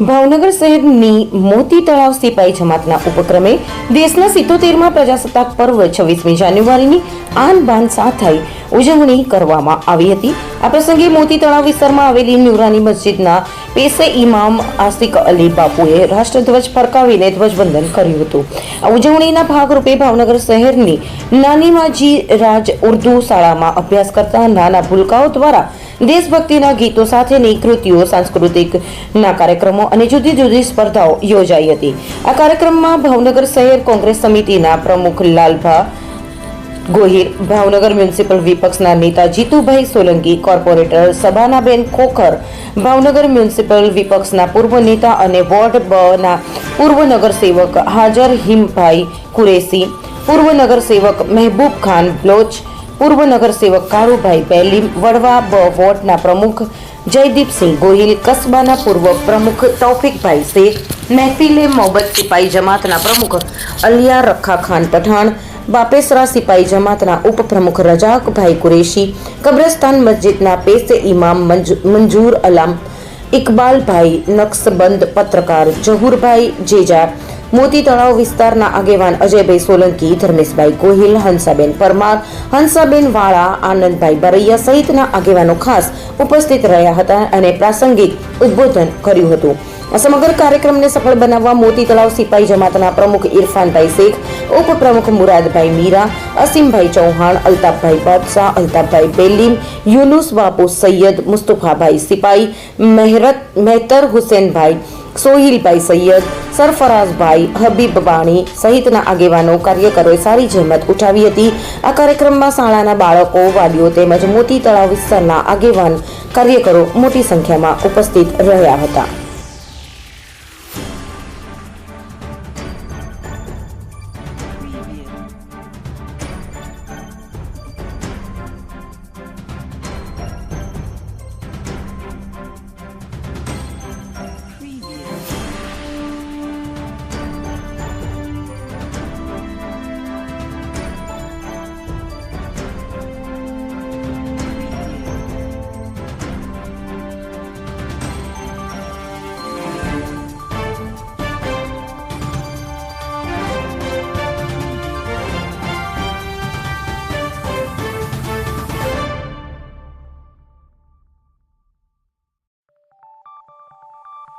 ભાવનગર શહેરની મોતી તળાવ સિપાઈ જમાતના ઉપક્રમે દેશના સિત્તોતેરમાં પ્રજાસત્તાક પર્વ છવ્વીસમી જાન્યુઆરીની આન બાન સાથે ઉજવણી કરવામાં આવી હતી. આ પ્રસંગે મોતી તળાવ વિસ્તારમાં આવેલી ન્યુરાની મસ્જિદના પેશે ઇમામ આસિક અલી બાપુએ રાષ્ટ્રધ્વજ ફરકાવીને ધ્વજવંદન કર્યું હતું. આ ઉજવણીના ભાગરૂપે ભાવનગર શહેરની નાની માજી રાજ ઉર્દુ શાળામાં અભ્યાસ કરતા નાના ભૂલકાઓ દ્વારા દેશભક્તિના ગીતો સાથેની કૃતિઓ સાંસ્કૃતિકના કાર્યક્રમો અને જુદી જુદી સ્પર્ધાઓ યોજાઈ હતી. આ કાર્યક્રમમાં ભાવનગર શહેર કોંગ્રેસ સમિતિના પ્રમુખ લાલભા ગોહિર, ભાવનગર મ્યુનિસિપલ વિપક્ષના નેતા જીતુભાઈ સોલંકી, કોર્પોરેટર સભાનાબેન ખોખર, ભાવનગર મ્યુનિસિપલ વિપક્ષના પૂર્વ નેતા અને વોર્ડ બના પૂર્વ નગરસેવક હાજર હિમભાઈ કુરેશી, પૂર્વ નગરસેવક મહેબૂબ ખાન બ્લોચ પૂર્વ નગરસેવક કારુભાઈ પહેલી વડવા બ વોર્ડના પ્રમુખ જયદીપસિંહ ગોહિલ, કસ્બાના પૂર્વ પ્રમુખ તૌફિકભાઈ શેખ, મહેફિલે મોહબ્બત સિપાઈ જમાતના પ્રમુખ અલિયા રખા ખાન પઠાણ, બાપેસરા સિપાઈ જમાતના ઉપપ્રમુખ રજાકભાઈ કુરેશી, કબ્રસ્તાન મસ્જિદના પેશે ઇમામ મંજૂર અલામ, ઇકબાલભાઈ નક્સબંધ પત્રકાર જહુરભાઈ જેજા મોતી તળાવ વિસ્તારના આગેવાન અજયભાઈ સોલંકી, ધર્મેશભાઈ ગોહિલ, હંસાબેન પરમાર, હંસાબેન વાળા, આનંદભાઈ બરૈયા સહિતના આગેવાનો ખાસ ઉપસ્થિત રહ્યા હતા અને પ્રાસંગિક ઉદ્બોધન કર્યું હતું. સમગ્ર કાર્યક્રમને સફળ બનાવવા મોતી તળાવ સિપાઈ જમાતના પ્રમુખ ઇરફાનભાઈ શેખ, ઉપપ્રમુખ મુરાદભાઈ મીરા, અસીમભાઈ ચૌહાણ, અલ્તાફભાઈ બાદશાહ, અલ્તાફભાઈ બેલીમ યુનુસ બાપુ સૈયદ મુસ્તુફાભાઈ સિપાઈ, મહેરત, મહેતર હુસેનભાઈ સોહિલભાઈ સૈયદ, સરફરાઝભાઈ હબીબ બાણી સહિતના આગેવાનો કાર્યકરોએ સારી જહેમત ઉઠાવી હતી. આ કાર્યક્રમમાં શાળાના બાળકો વાલીઓ તેમજ મોતી તળાવ વિસ્તારના આગેવાન કાર્યકરો મોટી સંખ્યામાં ઉપસ્થિત રહ્યા હતા.